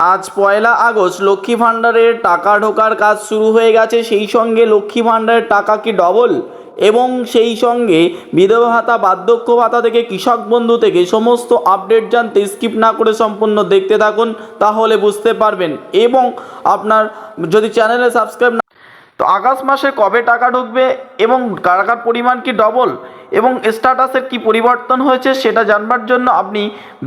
আজ পয়লা আগস্ট লক্ষ্মী ভাণ্ডারের টাকা ঢোকার কাজ শুরু হয়ে গেছে। সেই সঙ্গে লক্ষ্মী ভাণ্ডারের টাকা কি ডবল এবং সেই সঙ্গে বিধবা ভাতা, বার্ধক্য ভাতা থেকে কৃষক বন্ধু থেকে সমস্ত আপডেট জানতে স্কিপ না করে সম্পূর্ণ দেখতে থাকুন, তাহলে বুঝতে পারবেন। এবং আপনার যদি চ্যানেলে সাবস্ক্রাইব তো আগস্ট মাসে কবে টাকা ঢুকবে এবং টাকার পরিমাণ কি ডবল এবং স্ট্যাটাসের কি পরিবর্তন হয়েছে সেটা জানবার জন্য আপনি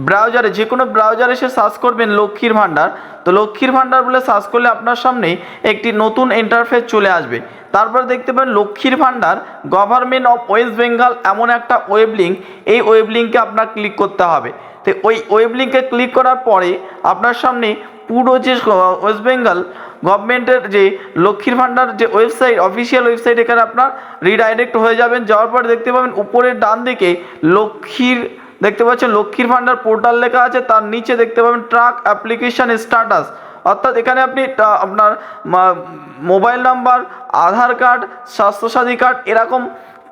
ব্রাউজারে যে কোনো ব্রাউজারে এসে সার্চ করবেন লক্ষ্মীর ভাণ্ডার। তো লক্ষ্মীর ভাণ্ডার বলে সার্চ করলে আপনার সামনে একটি নতুন ইন্টারফেস চলে আসবে। তারপর দেখতে পাবেন লক্ষ্মীর ভাণ্ডার গভর্নমেন্ট অফ ওয়েস্ট বেঙ্গল এমন একটা ওয়েব লিঙ্ক এই ওয়েব লিঙ্কে আপনার ক্লিক করতে হবে। তো ওই ওয়েব লিঙ্কে ক্লিক করার পরে আপনার সামনে পুরো যে ওয়েস্ট বেঙ্গল গভর্নমেন্টের যে লক্ষ্মীর ভাণ্ডার যে ওয়েবসাইট অফিসিয়াল ওয়েবসাইট এখানে আপনার রিডাইরেক্ট হয়ে যাবেন। যাওয়ার পর দেখতে পাবেন উপরের ডান দিকে লক্ষ্মীর, দেখতে পাচ্ছেন লক্ষ্মীর ভাণ্ডার পোর্টাল লেখা আছে। তার নিচে দেখতে পাবেন ট্রাক অ্যাপ্লিকেশন স্ট্যাটাস অর্থাৎ এখানে আপনি আপনার mobile number Aadhaar card Swasthya Sathi card এরকম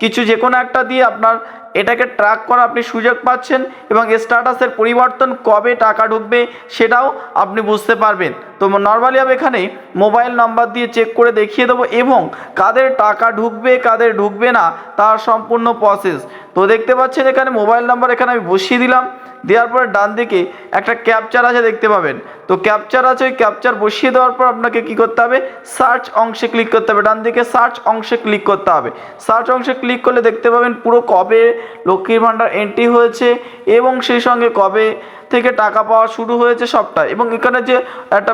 কিছু যে কোনো একটা দিয়ে আপনার এটাকে ট্র্যাক করা আপনি সুযোগ পাচ্ছেন এবং স্ট্যাটাসের পরিবর্তন কবে টাকা ঢুকবে সেটাও আপনি বুঝতে পারবেন। তো নর্মালি আমি এখানে মোবাইল নাম্বার দিয়ে চেক করে দেখিয়ে দেবো এবং কাদের টাকা ঢুকবে, কাদের ঢুকবে না, তার সম্পূর্ণ প্রসেস তো দেখতে পাচ্ছেন এখানে মোবাইল নাম্বার এখানে আমি বসিয়ে দিলাম। দেওয়ার পরে ডান দিকে একটা ক্যাপচার আছে দেখতে পাবেন। তো ক্যাপচার আছে, ওই ক্যাপচার বসিয়ে দেওয়ার পর আপনাকে কি করতে হবে? সার্চ অংশে ক্লিক করতে হবে। ডান দিকে সার্চ অংশে ক্লিক করতে হবে। সার্চ অংশে ক্লিক করলে দেখতে পাবেন পুরো কবে লক্ষ্মীর ভাণ্ডার এন্ট্রি হয়েছে এবং সেই সঙ্গে কবে থেকে টাকা পাওয়া শুরু হয়েছে সবটা। এবং এখানে যে একটা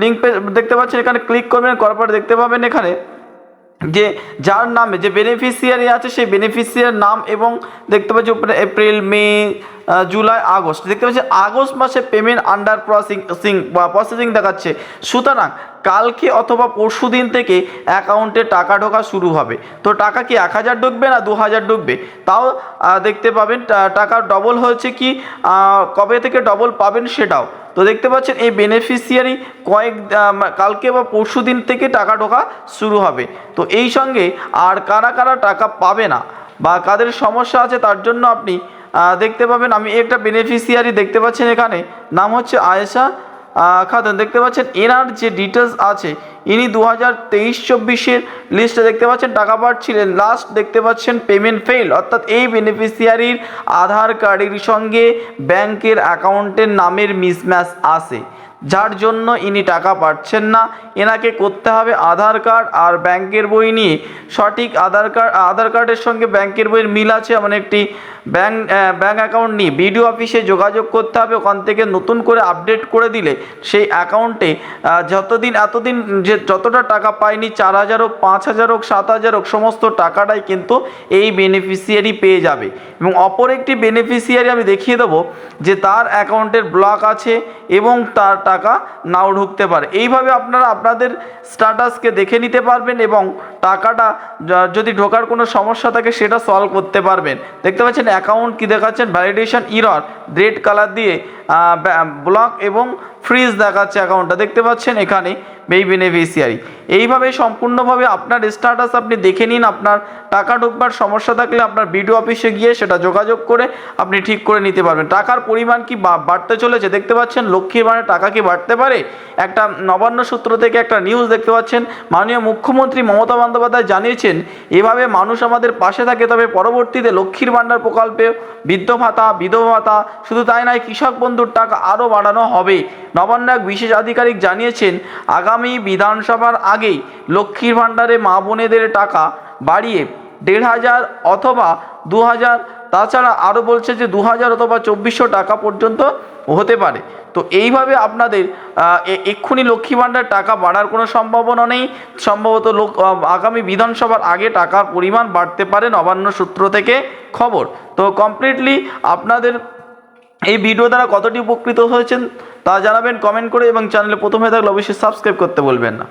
লিঙ্ক দেখতে পাচ্ছেন, এখানে ক্লিক করবেন, করার পরে দেখতে পাবেন এখানে যে যার নামে, যে বেনিফিশিয়ারি আছে সেই বেনিফিশিয়ার নাম এবং দেখতে পাচ্ছি এপ্রিল, মে জুলাই, আগস্ট। দেখতে পাচ্ছি আগস্ট মাসে পেমেন্ট আন্ডার প্রসেসিং বা প্রসেসিং দেখাচ্ছে। সুতরাং কালকে অথবা পরশু দিন থেকে অ্যাকাউন্টে টাকা ঢোকা শুরু হবে। তো টাকা কি এক হাজার ঢুকবে না দু হাজার ঢুকবে? তাও দেখতে পাবেন টাকা ডবল হয়েছে কি কবে থেকে ডবল পাবেন সেটাও। তো দেখতে পাচ্ছেন এই বেনিফিশিয়ারি কয়েক কালকে বা পরশু দিন থেকে টাকা ঢোকা শুরু হবে। তো এই সঙ্গে আর কারা কারা টাকা পাবে না বা কাদের সমস্যা আছে তার জন্য আপনি দেখতে পাবেন। আমি একটা বেনিফিশিয়ারি দেখতে পাচ্ছেন এখানে। নাম হচ্ছে আয়েশা খাতুন। দেখতে পাচ্ছেন, এনার যে ডিটেলস আছে ইনি দু হাজার তেইশ চব্বিশের লিস্টে দেখতে পাচ্ছেন, টাকা পাচ্ছিলেন লাস্ট দেখতে পাচ্ছেন পেমেন্ট ফেল অর্থাৎ এই বেনিফিশিয়ারির আধার কার্ডের সঙ্গে ব্যাংকের অ্যাকাউন্টের নামের মিসম্যাচ আসে। যার জন্য ইনি টাকা পাচ্ছেন না। এনাকে করতে হবে আধার কার্ড আর ব্যাংকের বই নিয়ে। সঠিক আধার কার্ড, আধার কার্ডের সঙ্গে ব্যাংকের বইয়ের মিল আছে এমন একটি ব্যাংক ব্যাংক অ্যাকাউন্ট নিয়ে। বিডিও অফিসে যোগাযোগ করতে হবে, ওখান থেকে নতুন করে আপডেট করে দিলে সেই অ্যাকাউন্টে যতদিন, এতদিন যে যতটা টাকা পায়নি চার হাজার হোক, পাঁচ হাজার হোক, সাত হাজার হোক, সমস্ত টাকাটাই কিন্তু এই বেনিফিশিয়ারি পেয়ে যাবে। এবং অপর একটি বেনিফিশিয়ারি আমি দেখিয়ে দেবো যে তার অ্যাকাউন্টের ব্লক আছে এবং তার টাকা নাও ঢুকতে পারে। এইভাবে আপনারা আপনাদের স্ট্যাটাসকে দেখে নিতে পারবেন এবং টাকাটা যদি ঢোকার কোনো সমস্যা থাকে সেটা সলভ করতে পারবেন। দেখতে পাচ্ছেন অ্যাকাউন্ট কী দেখাচ্ছেন? ভ্যালিডেশন ইরর রেড কালার দিয়ে ব্লক এবং ফ্রিজ দেখাচ্ছে অ্যাকাউন্টটা দেখতে পাচ্ছেন এখানে এই বেনিফিশিয়ারি এইভাবে সম্পূর্ণভাবে আপনার স্ট্যাটাস আপনি দেখে নিন, আপনার টাকা ঢুকবার সমস্যা থাকলে আপনার বিডিও অফিসে গিয়ে সেটা যোগাযোগ করে আপনি ঠিক করে নিতে পারবেন। টাকার পরিমাণ কি বাড়তে চলেছে? দেখতে পাচ্ছেন লক্ষ্মীর ভাণ্ডারে টাকা কি বাড়তে পারে? একটা নবান্ন সূত্র থেকে একটা নিউজ দেখতে পাচ্ছেন। মাননীয় মুখ্যমন্ত্রী মমতা বন্দ্যোপাধ্যায় জানিয়েছেন, এভাবে মানুষ আমাদের পাশে থাকে, তবে পরবর্তীতে লক্ষ্মীর ভাণ্ডার প্রকল্পে বৃদ্ধ ভাতা, বিধবা ভাতা, শুধু তাই নয়, কৃষক বন্ধুর টাকা আরও বাড়ানো হবে। নবান্ন এক বিশেষ আধিকারিক জানিয়েছেন, আগামী বিধানসভার আগেই লক্ষ্মীর ভাণ্ডারে মা বোনেদের টাকা বাড়িয়ে দেড় হাজার অথবা দু হাজার, তাছাড়া আরও বলছে যে দু হাজার অথবা চব্বিশশো টাকা পর্যন্ত হতে পারে। তো এইভাবে আপনাদের এক্ষুনি লক্ষ্মী ভাণ্ডার টাকা বাড়ার কোনো সম্ভাবনা নেই। সম্ভবত লোক আগামী বিধানসভার আগে টাকার পরিমাণ বাড়তে পারে নবান্ন সূত্র থেকে খবর। তো কমপ্লিটলি আপনাদের এই ভিডিও দ্বারা কতটি উপকৃত হয়েছেন তা জানাবেন কমেন্ট করে এবং চ্যানেলে প্রথম হয়ে থাকলে অবশ্যই সাবস্ক্রাইব করতে বলবেন না।